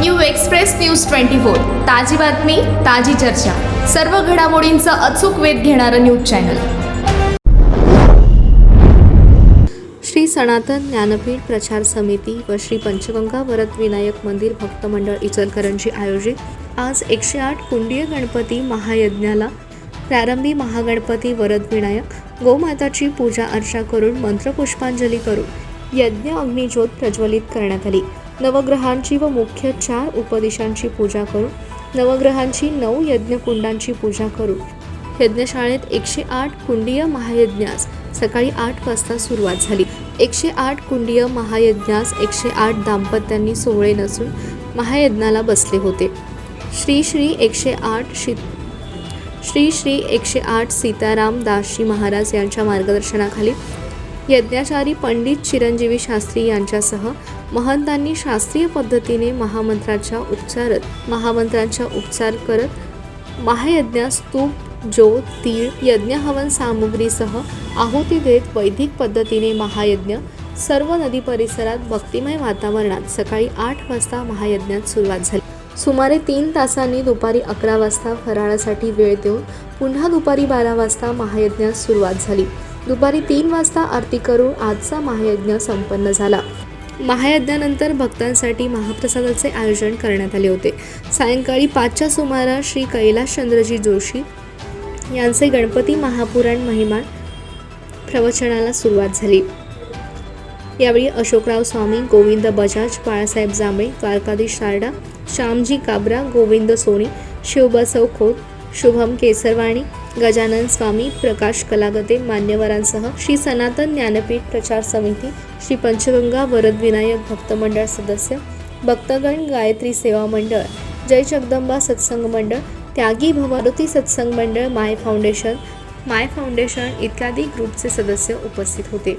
New express news twenty four. ताजी बातमी ताजी चर्चा. सर्व घडामोडींचा अचूक वेध घेणारं न्यूज चॅनल. श्री सनातन ज्ञानपीठ प्रचार समिती व श्री पंचगंगा वरद विनायक मंदिर भक्त मंडळ इचलकरंजी आयोजित आज एकशे आठ कुंडीय गणपती महायज्ञाला प्रारंभी महागणपती वरद विनायक गोमाताची पूजा अर्चा करून मंत्रपुष्पांजली करून यज्ञ अग्निज्योत प्रज्वलित करण्यात आली. नवग्रहांची व मुख्य चार उपदिशांची पूजा करू. नवग्रहांची नऊ यज्ञकुंडांची पूजा करू. यज्ञशाळेत एकशे आठ कुंडीय महायज्ञास सकाळी आठ वाजता सुरुवात झाली. एकशे आठ कुंडीय महायज्ञास एकशे आठ दाम्पत्यांनी सोहळे नसून महायज्ञाला बसले होते. श्री श्री एकशे आठ शी श्री श्री एकशे आठ सीताराम दासजी महाराज यांच्या मार्गदर्शनाखाली यज्ञाचारी पंडित चिरंजीवी शास्त्री यांच्यासह महंतांनी शास्त्रीय पद्धतीने महामंत्राच्या उच्चारत महामंत्रांचा उपचार करत महायज्ञास तूप जो तीळ यज्ञ हवन सामुग्रीसह आहुती देत वैदिक पद्धतीने महायज्ञ सर्व नदी परिसरात भक्तिमय वातावरणात सकाळी आठ वाजता महायज्ञात सुरुवात झाली. सुमारे तीन तासांनी दुपारी अकरा वाजता फराळासाठी वेळ देऊन पुन्हा दुपारी बारा वाजता महायज्ञास सुरुवात झाली. दुपारी तीन वाजता आरती करून आजचा महायज्ञ संपन्न झाला. महायज्ञानंतर भक्तांसाठी महाप्रसादाचे आयोजन करण्यात आले होते. सायंकाळी पाचच्या सुमारास श्री कैलाशचंद्रजी जोशी यांचे गणपती महापुराण महिमा प्रवचनाला सुरुवात झाली. यावेळी अशोकराव स्वामी गोविंद बजाज बाळासाहेब जांभळे द्वारकाधीश सारडा श्यामजी काबरा गोविंद सोनी शिवबसव खोत शुभम केसरवाणी गजानन स्वामी प्रकाश कलागते मान्यवरांसह श्री सनातन ज्ञानपीठ प्रचार समिती श्री पंचगंगा वरद विनायक भक्त मंडळ सदस्य भक्तगण गायत्री सेवा मंडळ जय जगदंबा सत्संग मंडळ त्यागी भवारती सत्संग मंडळ माय फाउंडेशन माय फाउंडेशन इत्यादी ग्रुपचे सदस्य उपस्थित होते.